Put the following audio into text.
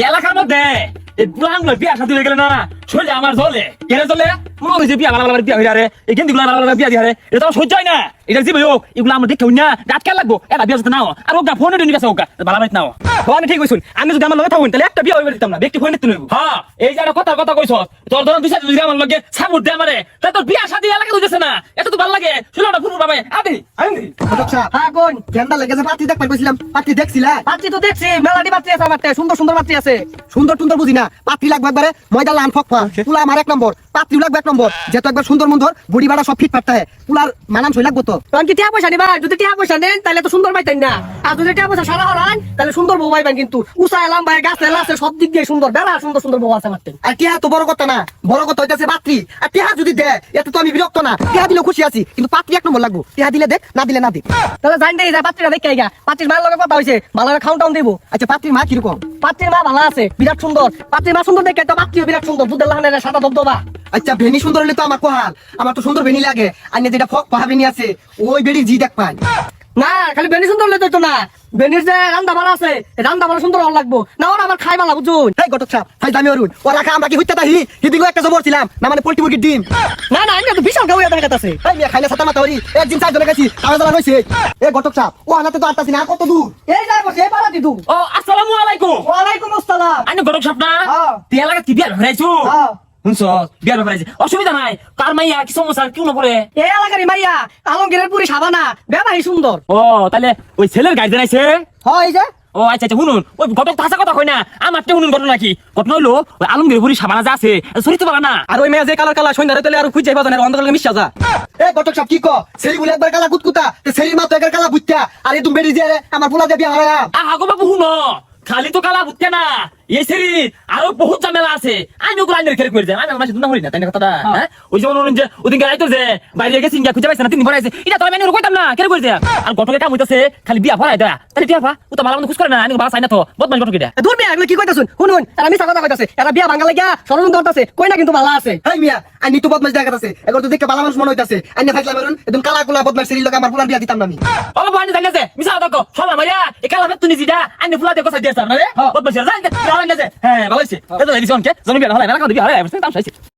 এলাকার মধ্যে এই বুড়াঙ্গুলো বিয়া শাদী হয়ে গেলে না? আমার কেন জ্বলে মনে হয়েছে বিয়া ভালো ভালো বিয়া হয়ে আরে এই গেন্দি গুলা ভালো বিয়া দিয়ে এটা তো সহ্য হয় না। এটা জীব হোক এগুলো আমার দেখে না। রাত কেন লাগবো? এটা বিয়া যেতে নাও আর ওটা ফোনে নিয়ে গেছে ওকা ভালো বাড়িতে নাও আমি ঠিক কইছুন আমি যদি আমার লগে থাকুন তাহলে একটা বিয়ে হইবে দিতাম না। ব্যক্তি ফোনে তুলব হ্যাঁ। এই যে একটা কথা কথা কইছ। তোর ধরুন যদি আমার লগে সাপোর্ট দে আমারে। তা তোর বিয়া শাদী এলাকা হইতেছে না। এটা তো ভালো লাগে। শুনো না ফুরু বাবা আদি আদি আচ্ছা হ্যাঁ কোন? গেন্দা লেগেছে? পাত্রী দেখবার কইছিলাম। পাত্রী দেখছিলা? পাত্রী তো দেখছি। মেলাডি পাত্রী আছে আমার তে, সুন্দর সুন্দর পাত্রী আছে। সুন্দর সুন্দর বুঝি না। পাত্রী লাগবে একবারে। ময়দা লান ফকফা পুলা আমার এক নম্বর। পাত্রী লাগবে এক নম্বর। যেহেতু একবার সুন্দর মন্দর বুড়ি বাড়া সব ফিট পাঠতে পুলার মানান সই লাগবো তো। কি টিয়া পয়সা নিবা যদি টিয়া পয়সা নেন তাহলে তো সুন্দর পাইতেন না। আর যদি টিয়া পয়সা সারা হরান তাহলে সুন্দর বউ পাইবেন কিন্তু। উষা এলাম ভাই গাছ আছে সব দিক দিয়ে সুন্দর। বেলা সুন্দর সুন্দর বউ আছে আর টিহা তো বড় কথা না। বড় কথা হইতেছে পাত্রী। আর টিহা যদি দে এতে তো আমি বিরক্ত না। টিহা দিলে খুশি আছি কিন্তু পাত্রী এক নম্বর লাগবো। টিহা দিলে দেখ না দিলে না দিক তাহলে জান দেই যায় পাত্রীরা দেখে আইগা। পাত্রীর মায়ের লগে কথা হইছে ভালো খাউন টাউন দিব। আচ্ছা পাত্রীর মা কীরকম? পাত্রীর মা ভালো আছে বিরাট সুন্দর। পাত্রীর মা সুন্দর দেখে তো পাত্রীও বিরাট সুন্দর। দুধের লাহানের সাদা ধবধবা। আচ্ছা ভেনি সুন্দর হলে তো আমার কোহাল। আমার তো সুন্দর ভেনি লাগে। আর যেটা ফক পাহা ভেনি আছে ওই বেড়ি জি দেখ পাই না খালি বেনি সুন্দর হলে তো না। বেনির যে রান্দা ভালো আছে রান্দা ভালো সুন্দর লাগবো। না ওরা আমার খাই ভালো বুঝুন। এই গটক সাপ। হাই দামি অরুণ। ওরা খা আমরা কি হইতে তাহি হিদিগো একটা জবর ছিলাম। না মানে পোল্ট্রি মুরগির ডিম। না না আমি তো বিশাল গাউয়া দেখা আছে। এই মিয়া খাইলে সাতা মাতা হরি। একদিন চার জনে গেছি হয়েছে এ গটক সাপ ও আনাতে তো আটতাছি না আর কত দূর? এই যাই বসে পাড়া দিদু ও আসসালামু আলাইকুম। ওয়ালাইকুম আসসালাম। আইনে গরম সাপ না? হ্যাঁ। তুই এলাকা কি বিয়া ভরাইছো হ্যাঁ। শুনছ? বিয়া ভরাইছে অসুবিধা নাই। কার মাইয়া কি সমস্যা? কেউ না পড়ে এই এলাকারই মাইয়া আলমগীরের পুরি সাবানা বেবাহি সুন্দর। ও তাহলে ওই ছেলের জানাইছে হয় যে। ও আচ্ছা আচ্ছা শুনুন। ওই ঘটক তাসা কথা কই না। আমার তো শুনুন ঘটনা কি। ঘটনা হলো ওই আলমগীর বুড়ি সাবানা যা আছে সরিতে পারে না। আর ওই মেয়ে যে কালার কালার সন্ধ্যারে তেলে আর খুঁজে যাইবা জানে অন্ধকারে মিশা যা। এ গটক সাপ কি ক? সেরি বলে একবার কালা কুতকুতা তে সেরির মা তো একবার কালা বুত্তা আর এই তুমি বেরি দিয়ে রে, আমার পোলা দিয়ে বিয়া হারাম আহা গো বাবু শুনো। খালি তো কালা বুঝতে না এই সেরি আরও বহুত ঝামেলা আছে। আমি ওগুলো আইনের খেলে করে যাই আমি আমার দুনা হরি না তাই না কথাটা হ্যাঁ। ওই যে অনুরঞ্জন যে ওদিনকে রাইতো যে বাইরে গেছি গিয়া খুঁজে পাইছে না তিন ভরাইছে এটা তো আমি আইনের কইতাম না কেন করে দেয়া আর গটকে কাম হইতাছে খালি বিয়া ভরাই দেয়া তাহলে বিয়া ভা ও তো ভালো মন্দ খুশ করে না আমি বাবা চাই না তো বদমাস গটকে দেয়া দূর বিয়া এগুলো কি কইতাছুন? শুনুন তারা মিশা কথা কইতাছে। এরা বিয়া ভাঙা লাগিয়া ষড়যন্ত্র করতেছে। কই না কিন্তু ভালো আছে। এই মিয়া আইনি তো বদমাস দেখা আছে এবার তো দেখে ভালো মানুষ মনে হইতাছে। আইনে ফাইলা মেরুন একদম কালা কুলা বদমাস সেরির লগে আমার পোলা বিয়া দিতাম না আমি। ও বাবা আইনে জানি আছে মিছা কথা কো সবাই মাইয়া তুনি জিদা আইনে ফুলা দেখো সাইড দিয়েছ না রে বদমাস জানি হ্যাঁ ভালো হইছে হ্যাঁ ভালো হইছে এটা তো এলিশন কে জমি বিয়া হলাই না কাউদি বিয়া হলাই তাম চাইছে